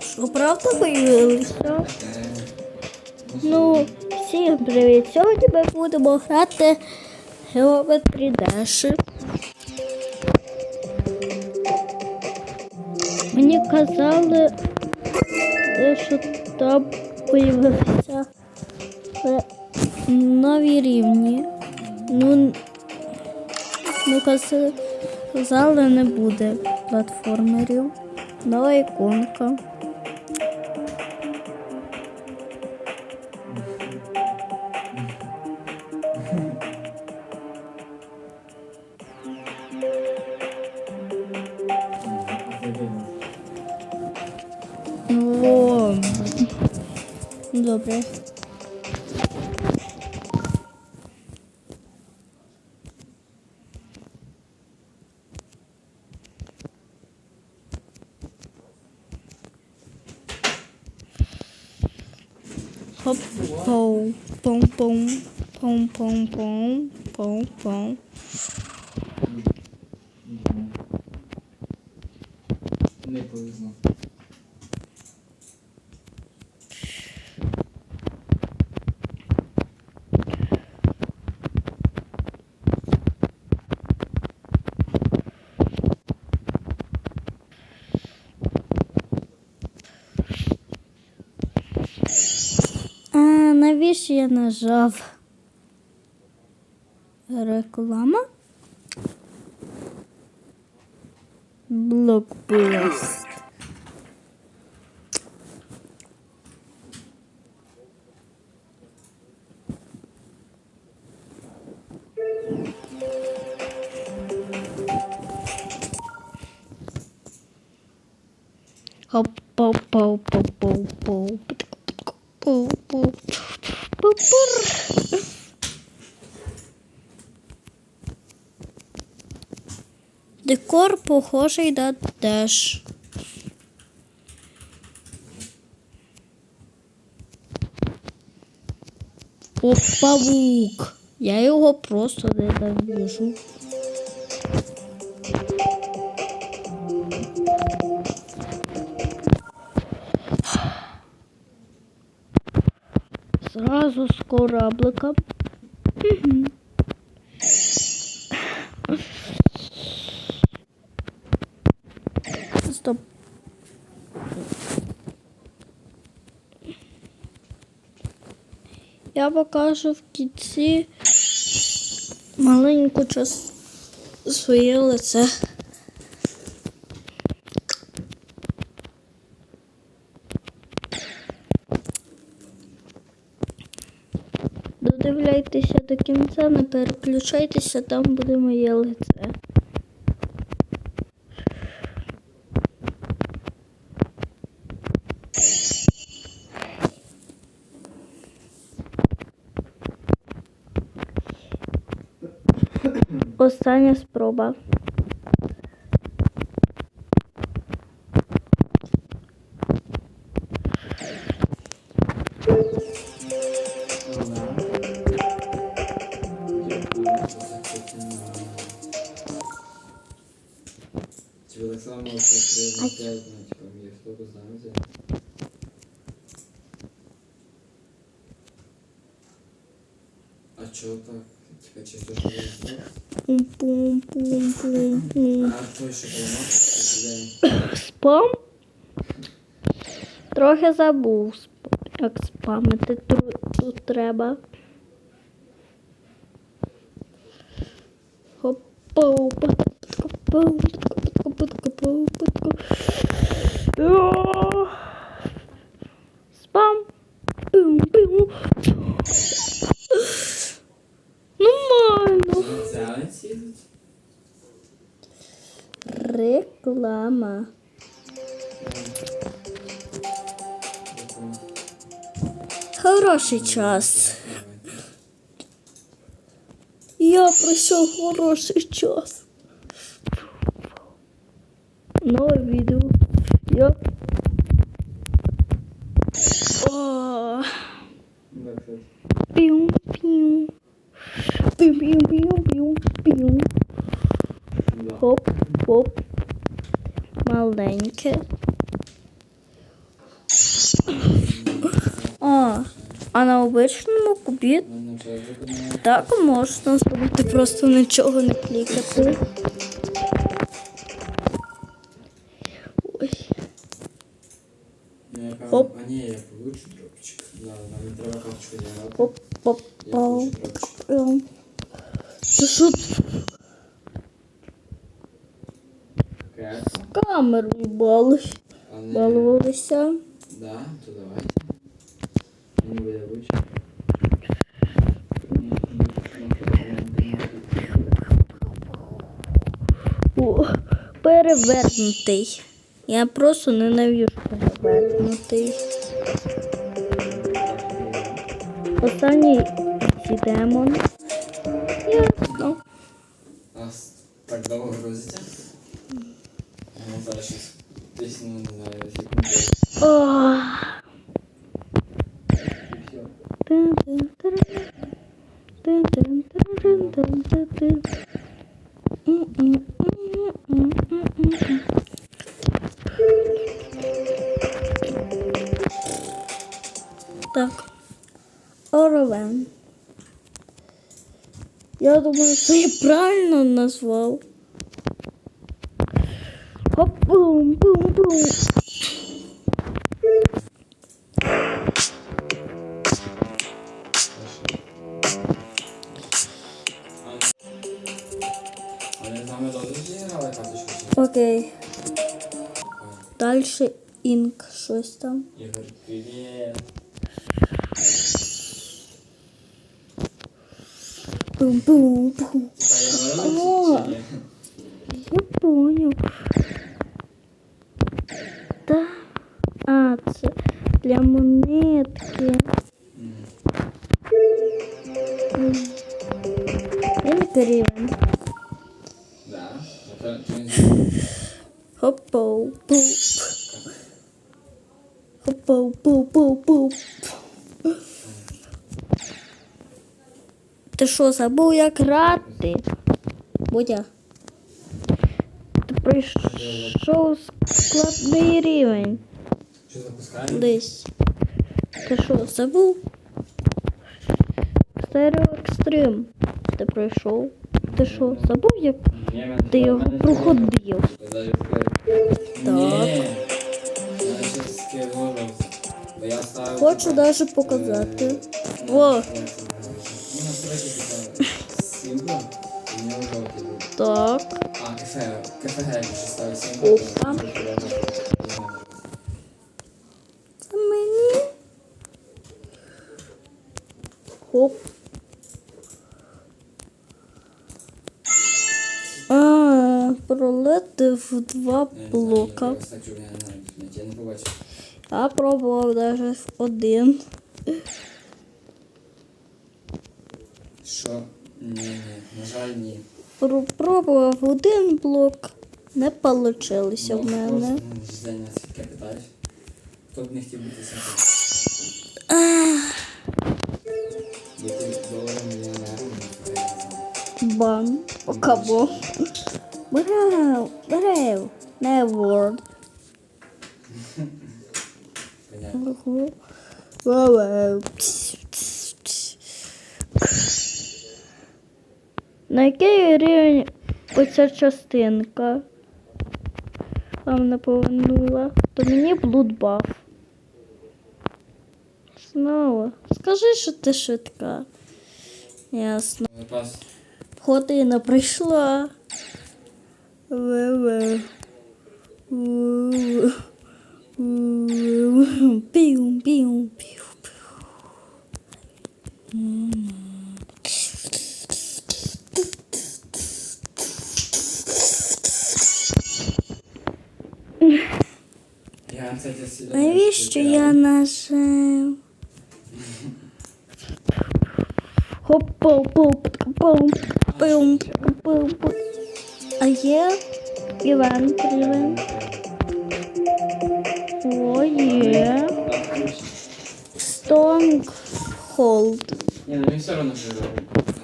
Що правда появилися? Ну, всім привіт! Сьогодні ми будемо грати Geometry Dash. Мені казали, е, що там появилися е, нові рівні. Ну, ну казали, не буде платформерів. Нова іконка. О, добре. Хоп, пом, пом, пом, пом, пом, пом, пом, пом. Не повезло. А навіщо я нажав? Реклама? Блокбаст. Хоп, Декор похожий на деш. О, павук. Я його просто ненавижу. Сразу с корабликом. Я покажу в кінці маленьку час своє лице. Додивляйтеся до кінця, не переключайтеся, там буде моє лице. Остання спроба. Тебе так само как при 5, ну, типа, мне столько знаете. А чё так? Типа, чисто Пум-пум-пум-пум-пум. Спам? Трохи забув, як спамити. Тут, треба. Хоп-пау-пау. Хоп-пау-пау-пау-пау-пау. Реклама. Хороший час. Я пройшов хороший час. Нове відео. Я... маленьке. О, а на обичному кубі так можна зробити, просто нічого не клікати. Ой. Оп. Оп, оп, оп. Це що? Кекс. камеру бали- балувалися? Да, то давайте. Мені буде лучше. О, перевернутий. Я просто ненавижу перевернутий. Останній демон. Ясно. Нас так довго грузиться. Ну, зараз щось десь, ну, не знаю, секунду. О, І все. тин-тин-тин. Тин-тин-тин-тин-тин-тин. М-м-м-м-м-м-м. Так. Оровен. Я думаю, що я правильно назвав. Хоп-бум-бум-бум. Окей. Дальше інк щось там. Ігор, привіт. Бум-бум-бум. Типа я О. говорила чи ні? Я понял. Да. А, це для монетки. Мгм. Він гривень. Хопоу, пуп. Хопоу, пуп, пуп, пуп. Ти що, забув як грати? Будя. Ти пройшов складний рівень. Що запускаємо? Десь. Ти що, забув? Стерео екстрим. Ти пройшов. Ти що, забув, як ти його проходив? Ставив, Хочу навіть показати. був. Так. А, кафе, Опа. Це мені. Хоп. А, пролетив в два блока. я пробував навіть в один. Що? Ні, ні, на жаль, ні. Пробував один блок. Не вийшло в Ну, мене. ну. Хто б не хотів бути симпатичним? Бути доларом ну, я не. Вау. На який рівень оця частинка? Там не повернула. То мені блудбаф. Знову. Скажи, що ти швидка. Ясно. Година прийшла. Кстати, сюди. Навіщо я нажав? Хоп-поп-поп-поп. А є івент, Кривин. О, є. стонг холд.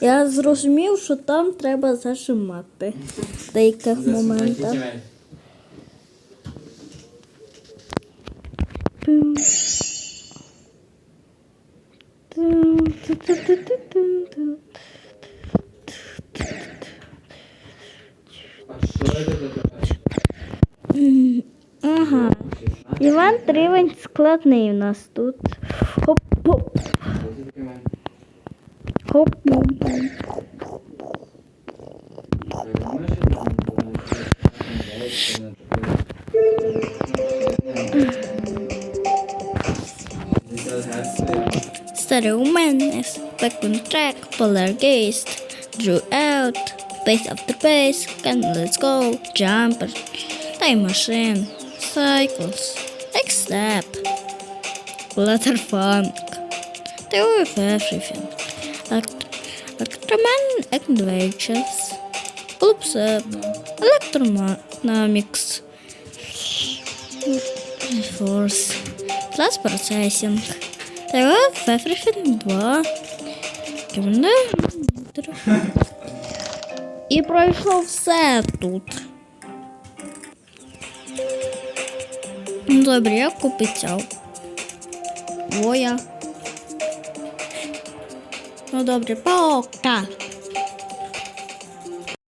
Я зрозумів, що там треба зажимати в деяких моментах. знаєш, що там називається? Називається на таке. Десять герців. Старий у мене. Spectrum track, Polargeist, Drew out, Base after base, can let's go, Jumper, Time Machine, Cycles, Quickstep, Blätterfunk, They with everything. Electroman Adventures, Oops, Electronomics, Force, Class Processing, They with everything 2, Кімне. І пройшло все тут. Добре, я купицяв. Воя. Ну добре, пока.